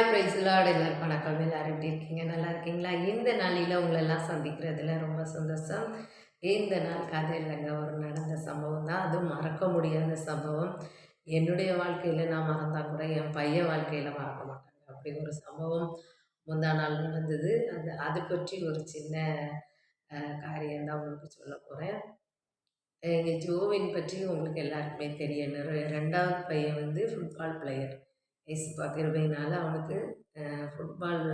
Hi பிரைஸ்லாட் எல்லாருக்கும் வணக்கம். எல்லாரும் எப்படி இருக்கீங்க? நல்லா இருக்கீங்களா? இந்த நாளில் உங்களெல்லாம் சந்திக்கிறதுல ரொம்ப சந்தோஷம். இந்த நாள் கதை இல்லைங்க. ஒரு நடந்த சம்பவம் தான். அதுவும் மறக்க முடியாத சம்பவம். என்னுடைய வாழ்க்கையில் நான் மறந்தால் கூட என் பையன் வாழ்க்கையில் மறக்க மாட்டாங்க. அப்படி ஒரு சம்பவம் முந்தா நாள் நடந்தது. அது அது பற்றி ஒரு சின்ன காரியம் தான் உங்களுக்கு சொல்ல போகிறேன் எங்கள் ஜோவின் பற்றி உங்களுக்கு எல்லாருக்குமே தெரியும். ரெண்டாவது பையன் வந்து ஃபுட்பால் பிளேயர் ஏசப்பா கிருபையினால் அவனுக்கு ஃபுட்பால்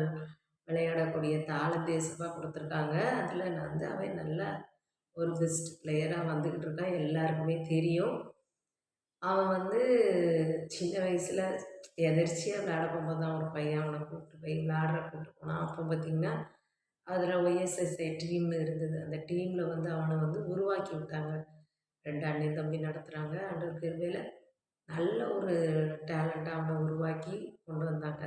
விளையாடக்கூடிய தாளத்தை ஏசப்பா கொடுத்துருக்காங்க. அதில் நான் வந்து அவன் நல்லா ஒரு பெஸ்ட் பிளேயராக வந்துக்கிட்டு இருக்கான். எல்லாருக்குமே தெரியும். அவன் வந்து சின்ன வயசில் எதிர்ச்சியாக விளையாட போகும்போது தான் ஒரு பையன் அவனை கூப்பிட்டு போய் விளையாடுற கூப்பிட்டு போனான். அப்போ பார்த்திங்கன்னா அதில் ஒய்எஸ்எஸ்ஐ டீம்னு இருந்தது. அந்த டீமில் வந்து அவனை வந்து உருவாக்கி விட்டாங்க. ரெண்டு அண்ணன் தம்பி நடத்துகிறாங்க அன்று கிருபையில் நல்ல ஒரு டேலண்ட்டாக அவங்க உருவாக்கி கொண்டு வந்தாங்க.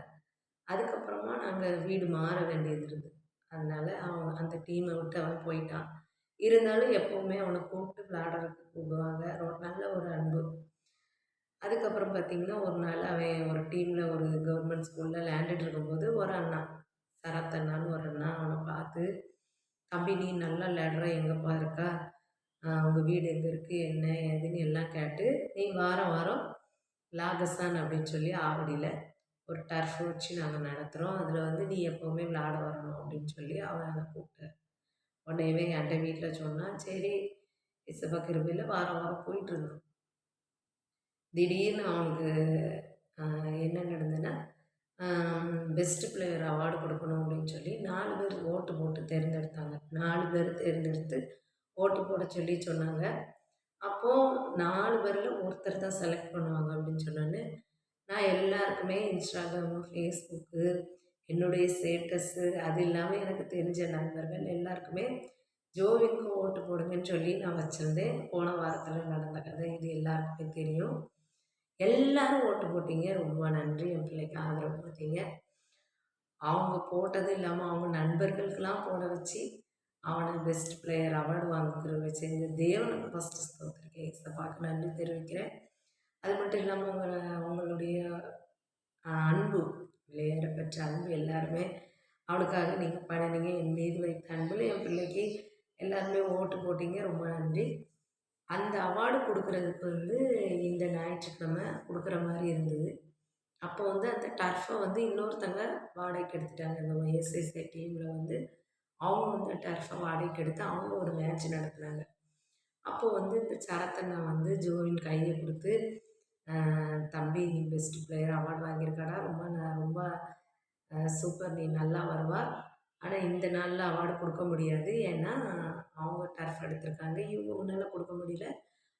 அதுக்கப்புறமா நாங்கள் வீடு மாற வேண்டியது இருந்தது. அதனால் அவன் அந்த டீமை விட்டு அவன் போயிட்டான். இருந்தாலும் எப்போவுமே அவனை கூப்பிட்டு விளாடுறதுக்கு கூப்பிடுவாங்க. நல்ல ஒரு அன்பு. அதுக்கப்புறம் பார்த்திங்கன்னா ஒரு நாள் அவன் ஒரு டீமில் ஒரு கவர்மெண்ட் ஸ்கூலில் லேண்டட் இருக்கும்போது ஒரு அண்ணா சரத் அண்ணான்னு ஒரு அண்ணா அவனை பார்த்து தம்பி நீ நல்லா விளையாடுற எங்கேப்பா இருக்கா? உங்கள் வீடு எங்கே இருக்குது என்ன ஏதுன்னு எல்லாம் கேட்டு நீ வாரம் வாரம் லாகசான் அப்படின்னு சொல்லி ஆவடியில் ஒரு டர்ஃப் வச்சு நாங்கள் நடத்துகிறோம் அதில் வந்து நீ எப்போவுமே விளாட வரணும் அப்படின்னு சொல்லி அவன் அதை கூப்பிட்டார். உடனேவே என்கிட்ட வீட்டில் சொன்னான் சரி இசப்பா கிருபையில் வாரம் வாரம் போயிட்டுருந்தான் திடீர்னு அவனுக்கு என்ன நடந்ததுன்னா பெஸ்ட் பிளேயர் அவார்டு கொடுக்கணும் அப்படின்னு சொல்லி நாலு பேர் ஓட்டு போட்டு தேர்ந்தெடுத்தாங்க. நாலு பேர் தேர்ந்தெடுத்து ஓட்டு போட சொல்லி சொன்னாங்க. அப்போது நாலு பேரில் ஒருத்தர் தான் செலக்ட் பண்ணுவாங்க அப்படின்னு சொன்னோன்னே நான் எல்லாருக்குமே இன்ஸ்டாகிராமு ஃபேஸ்புக்கு என்னுடைய ஸ்டேட்டஸ்ஸு அது இல்லாமல் எனக்கு தெரிஞ்ச நண்பர்கள் எல்லாருக்குமே ஜோவிக்கு ஓட்டு போடுங்கன்னு சொல்லி நான் வச்சுருந்தேன். போன வாரத்தில் நடந்த கதை இது எல்லாருக்குமே தெரியும். எல்லாரும் ஓட்டு போட்டீங்க. ரொம்ப நன்றி. என் பிள்ளைக்கு ஆதரவு கொடுத்தீங்க. அவங்க போட்டது இல்லாமல் அவங்க நண்பர்களுக்கெல்லாம் போட வச்சு அவனை பெஸ்ட் பிளேயர் அவார்டு வாங்கிக்கிறவங்க செஞ்ச தேவனுக்கு ஃபஸ்ட்டு ஸ்தோத்திரிக்கேன் பார்க்க நன்றி தெரிவிக்கிறேன். அது மட்டும் இல்லாமல் உங்களை உங்களுடைய அன்பு விளையாட பெற்ற அன்பு எல்லாருமே அவனுக்காக நீங்கள் பண்ணினீங்க என் மீது வைத்த அன்பில் என் பிள்ளைக்கு எல்லாருமே ஓட்டு போட்டிங்க ரொம்ப நன்றி. அந்த அவார்டு கொடுக்குறதுக்கு வந்து இந்த ஞாயிற்றுக்கிழமை கொடுக்குற மாதிரி இருந்தது. அப்போ வந்து அந்த டர்ஃபை வந்து இன்னொருத்தங்க வாடகைக்கு எடுத்துட்டாங்க. இந்த ஒய்எஸ்எஸ்ஏ டீமில் வந்து அவங்க வந்து டர்ஃபை வாடகைக்கு எடுத்து அவங்க ஒரு மேட்ச் நடத்துனாங்க. அப்போது வந்து இந்த சரத்தண்ணா வந்து ஜோவின் கையை கொடுத்து தம்பி நீ பெஸ்ட் பிளேயர் அவார்டு வாங்கியிருக்காடா? ரொம்ப ரொம்ப சூப்பர் நீ நல்லா வருவா. ஆனால் இந்த நாளில் அவார்டு கொடுக்க முடியாது. ஏன்னா அவங்க டர்ஃப் எடுத்திருக்காங்க. இவங்க முன்னால் கொடுக்க முடியல.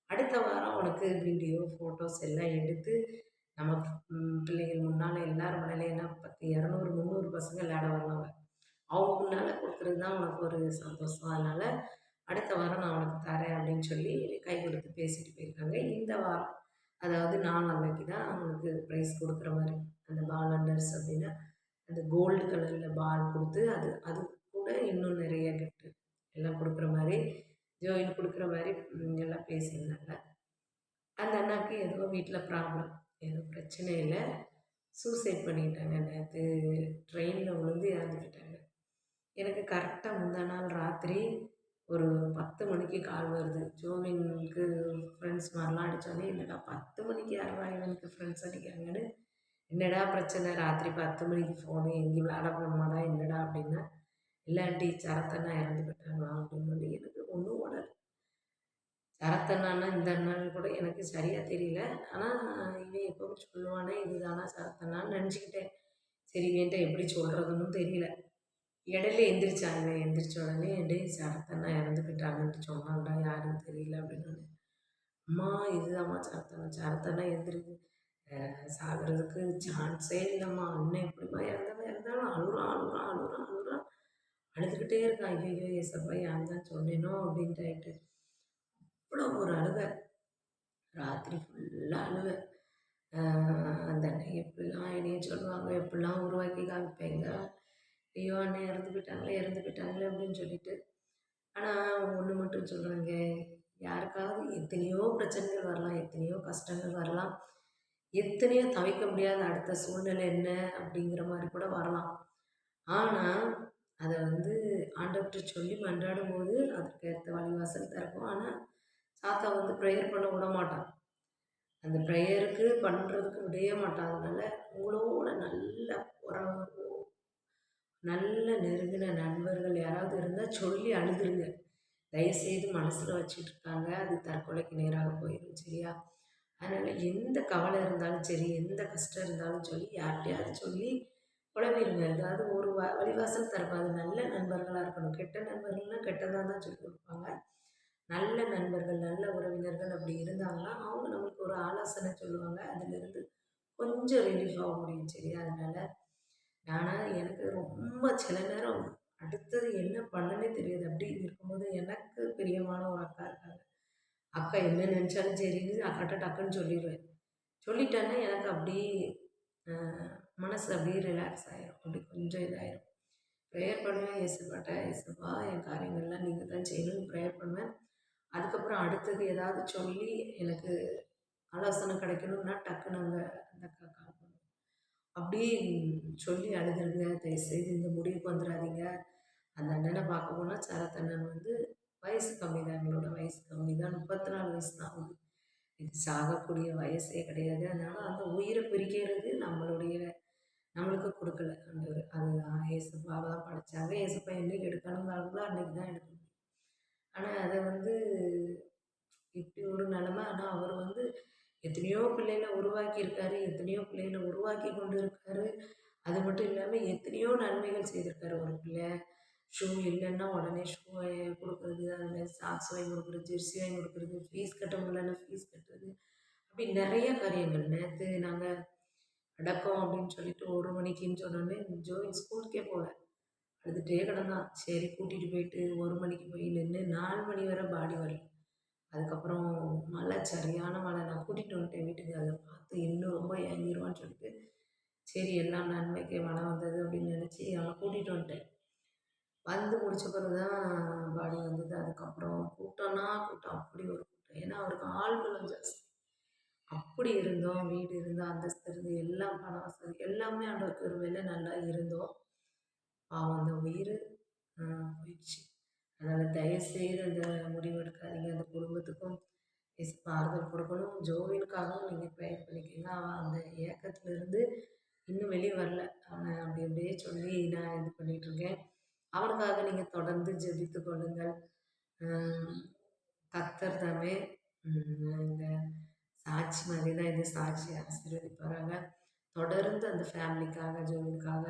அடுத்த வாரம் உனக்கு வீடியோ ஃபோட்டோஸ் எல்லாம் எடுத்து நம்ம பிள்ளைகள் முன்னால் எல்லோரும் முன்னாலே என்ன பத்து இரநூறு முந்நூறு பசங்க விளையாட வருவாங்க. அவங்களால கொடுக்குறது தான் உனக்கு ஒரு சந்தோஷம். அதனால் அடுத்த வாரம் நான் உனக்கு தரேன் அப்படின்னு சொல்லி கை கொடுத்து பேசிட்டு போயிருக்காங்க. இந்த வாரம் அதாவது நாள் அன்னைக்கு தான் அவங்களுக்கு ப்ரைஸ் கொடுக்குற மாதிரி. அந்த பால் அண்டர்ஸ் அப்படின்னா அந்த கோல்டு கலரில் பால் கொடுத்து அது அது கூட இன்னும் நிறைய கிஃப்ட்டு எல்லாம் கொடுக்குற மாதிரி ஜோயின் கொடுக்குற மாதிரி எல்லாம் பேசியிருந்தாங்க. அந்த அண்ணாக்கு ஏதோ வீட்டில் ப்ராப்ளம் ஏதோ பிரச்சனை இல்லை. சூசைட் பண்ணிக்கிட்டாங்க நேற்று ட்ரெயினில் விழுந்து இறந்துக்கிட்டாங்க. எனக்கு கரெக்டாக முந்தா நாள் ராத்திரி ஒரு பத்து மணிக்கு கால் வருது. ஜோவினுக்கு ஃப்ரெண்ட்ஸ் மாதிரிலாம் அடித்தோடனே என்னடா பத்து மணிக்கு யாரா இவனுக்கு ஃப்ரெண்ட்ஸ் அடிக்கிறாங்கன்னு? என்னடா பிரச்சனை? ராத்திரி பத்து மணிக்கு ஃபோனு எங்கேயும் விளாட போகணுமாடா? என்னடா? அப்படின்னா இல்லாட்டி சரத்தண்ணா இறந்து போயிட்டாங்களா? அப்படின்னு எனக்கு ஒன்றும் உடல் சரத்தண்ணான்னா இந்த நாள் கூட எனக்கு சரியாக தெரியல. ஆனால் இவன் எப்போ சொல்லுவானே இதுதானா சரத்தண்ணான்னு நினச்சிக்கிட்டேன். சரி இவன்ட்ட எப்படி சொல்கிறதுன்னு தெரியல. இடையில எந்திரிச்சாங்க எந்திரிச்ச உடனே டேய் சரத்தண்ணா இறந்துக்கிட்டாங்கன்ட்டு சொன்னாங்கடா யாருன்னு தெரியல அப்படின்னு. அம்மா இதுதாம்மா சரத்தண்ணா. சரத்தண்ணா எந்திரிக்கு சாகிறதுக்கு சான்ஸே இல்லைம்மா. அண்ணன் எப்படிம்மா இறந்தவன்? இறந்தாலும் அழுகுறான் அழுகுறான் அழுகுறான் அழுகுறான். அழுதுகிட்டே இருக்கான். ஐயோ ஏசப்பா யார் தான் சொன்னேனோ அப்படின்ட்டு ஆயிட்டு அவ்வளோ ஒரு அழுக. ராத்திரி ஃபுல்லாக அழுக. அந்த அண்ணன் எப்படிலாம் என்னைய சொல்லுவாங்க? எப்படிலாம் உருவாக்கி காமிப்பேங்க ஐயோ அண்ணன் இறந்து போயிட்டாங்களே இறந்து போயிட்டாங்களே அப்படின்னு சொல்லிட்டு. ஆனால் அவங்க ஒன்று மட்டும் சொல்கிறாங்க யாருக்காவது எத்தனையோ பிரச்சனைகள் வரலாம் எத்தனையோ கஷ்டங்கள் வரலாம். எத்தனையோ தவிர்க்க முடியாத அடுத்த சூழ்நிலை என்ன அப்படிங்கிற மாதிரி கூட வரலாம். ஆனால் அதை வந்து ஆண்டவர்கிட்ட சொல்லி மன்றாடும் போது அதுக்கு ஏற்ற வழிவாசல் திறக்கும். ஆனால் சாத்தா வந்து ப்ரேயர் பண்ண விட மாட்டான் அந்த ப்ரேயருக்கு பண்ணுறதுக்கு விடவே மாட்டான் அதனால் உங்களோட நல்ல நெருங்கின நண்பர்கள் யாராவது இருந்தால் சொல்லி அழுதுருங்க. தயவுசெய்து மனசில் வச்சுட்டு இருக்காங்க அது தற்கொலைக்கு நேராக போயிடும் சரியா? அதனால் எந்த கவலை இருந்தாலும் சரி எந்த கஷ்டம் இருந்தாலும் சொல்லி யார்கிட்டையாவது சொல்லி குழம்பிடுங்க ஏதாவது ஒரு வ வழிவாசல் தரப்பாது நல்ல நண்பர்களாக இருக்கணும். கெட்ட நண்பர்கள்னால் கெட்டதாக தான் சொல்லி கொடுப்பாங்க. நல்ல நண்பர்கள் நல்ல உறவினர்கள் அப்படி இருந்தாங்கன்னா அவங்க நம்மளுக்கு ஒரு ஆலோசனை சொல்லுவாங்க. அதிலிருந்து கொஞ்சம் ரிலீஃப் ஆக முடியும் சரியா? அதனால் ரொம்ப சில நேரம் அடுத்தது என்ன பண்ணனே தெரியாது. அப்படி இருக்கும்போது எனக்கு பிரியமான ஒரு அக்கா இருக்காங்க. அக்கா என்ன நினச்சாலும் சரின்னு அக்காட்ட டக்குன்னு சொல்லிடுவேன். சொல்லிட்டேன்னா எனக்கு அப்படியே மனசு அப்படியே ரிலாக்ஸ் ஆகிரும் அப்படி கொஞ்சம் இதாயிரும். ப்ரேயர் பண்ணுவேன் ஏசப்பாட்ட இசைப்பா என் காரியங்கள்லாம் நீங்கள் தான் செய்யணும்னு ப்ரேயர் பண்ணுவேன். அதுக்கப்புறம் அடுத்தது ஏதாவது சொல்லி எனக்கு ஆலோசனை கிடைக்கணும்னா டக்குன்னு அங்கே அந்த அக்கா அப்படியே சொல்லி அழுதுருங்க. தயவுசெய்து இந்த முடிவுக்கு வந்துடாதீங்க அந்த அண்ணனை பார்க்க போனால் சரத்தண்ணன் வந்து வயசு கம்மி தான். எங்களோட வயசு கம்மி தான். முப்பத்தி நாலு வயசு தான் ஆகுது. இது சாகக்கூடிய வயசே கிடையாது. அதனால் அந்த உயிரை பிரிக்கிறது நம்மளுடைய நம்மளுக்கு கொடுக்கல. அந்த அது ஏசப்பாவை தான் படைச்சாங்க. ஏசப்பா என்றைக்கு எடுக்கணுங்கிறாங்களோ அன்றைக்கி தான் எடுக்க முடியும் ஆனால் அதை வந்து இப்படி ஒரு நிலமை. ஆனால் அவர் வந்து எத்தனையோ பிள்ளைகளை உருவாக்கியிருக்காரு எத்தனையோ பிள்ளைகளை உருவாக்கி கொண்டு இருக்காரு அது மட்டும் இல்லாமல் எத்தனையோ நன்மைகள் செய்திருக்காரு ஒரு பிள்ளை. ஷூ இல்லைன்னா உடனே ஷூ கொடுக்குறது அதுமாதிரி சாக்ஸ் வாங்கி கொடுக்குறது ஜெர்சி வாங்கி கொடுக்குறது ஃபீஸ் கட்ட முடியலன்னா ஃபீஸ் கட்டுறது. அப்படி நிறைய காரியங்கள். நேற்று நாங்கள் அடக்கம் அப்படின்னு சொல்லிட்டு ஒரு மணிக்குன்னு சொன்னோன்னே ஜோயின் ஸ்கூலுக்கே போகல அழுதுகிட்டே கிடந்தான். சரி கூட்டிகிட்டு போயிட்டு ஒரு மணிக்கு போய் நின்று நாலு மணி வரை பாடி வரல அதுக்கப்புறம் மழை சரியான மழை. நான் கூட்டிகிட்டு வந்துட்டேன் வீட்டுக்கு. அதை பார்த்து இன்னும் ரொம்ப ஏங்கிடுவான்னு சொல்லிட்டு சரி எல்லாம் நன்மைக்கு மழை வந்தது அப்படின்னு நினச்சி அவனை கூட்டிகிட்டு வந்துட்டேன். வந்து முடிச்ச பிறகு தான் பாடி வந்தது. அதுக்கப்புறம் கூட்டம்னா கூட்டம். அப்படி ஒரு கூட்டம். ஏன்னா அவருக்கு ஆள்பலம் ஜாஸ்தி. அப்படி இருந்தோம். வீடு இருந்தோம் அந்தஸ்து இருந்து எல்லாம் பண வசதி எல்லாமே அவருக்கு ஒரு வேலை நல்லா இருந்தோம். பாவம் அந்த உயிர் போயிடுச்சு. அதனால் தயவுசெய்து அந்த முடிவு எடுக்காதீங்க. அந்த குடும்பத்துக்கும் ஆறுதல் கொடுக்கணும். ஜோவினுக்காகவும் நீங்கள் ப்ரேயர் பண்ணிக்கோங்க. அவன் அந்த ஏக்கத்துலேருந்து இன்னும் வெளியே வரல. அவனை அப்படி அப்படியே சொல்லி நான் இது பண்ணிகிட்ருக்கேன் அவனுக்காக நீங்கள் தொடர்ந்து ஜெபித்து கொள்ளுங்கள். கத்தர் தாமே இந்த சாட்சி மாதிரி தான் இது சாட்சி ஆசீர்வதிப்பாராங்க. தொடர்ந்து அந்த ஃபேமிலிக்காக ஜோவினுக்காக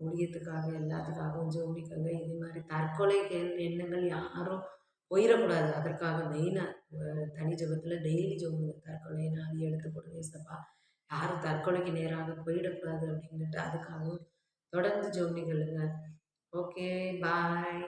ஊழியத்துக்காக எல்லாத்துக்காகவும் ஜோபிக்கங்க இது மாதிரி தற்கொலை எண்ணங்கள் யாரும் போயிடக்கூடாது அதற்காக மெயினாக தனி ஜபத்தில் டெய்லி ஜோமுங்க தற்கொலை நாளை எடுத்து போடுங்க சப்பா யாரும் தற்கொலைக்கு நேராக போயிடக்கூடாது அப்படின்ட்டு அதுக்காகவும் தொடர்ந்து ஜோமிகளுங்க. Okay bye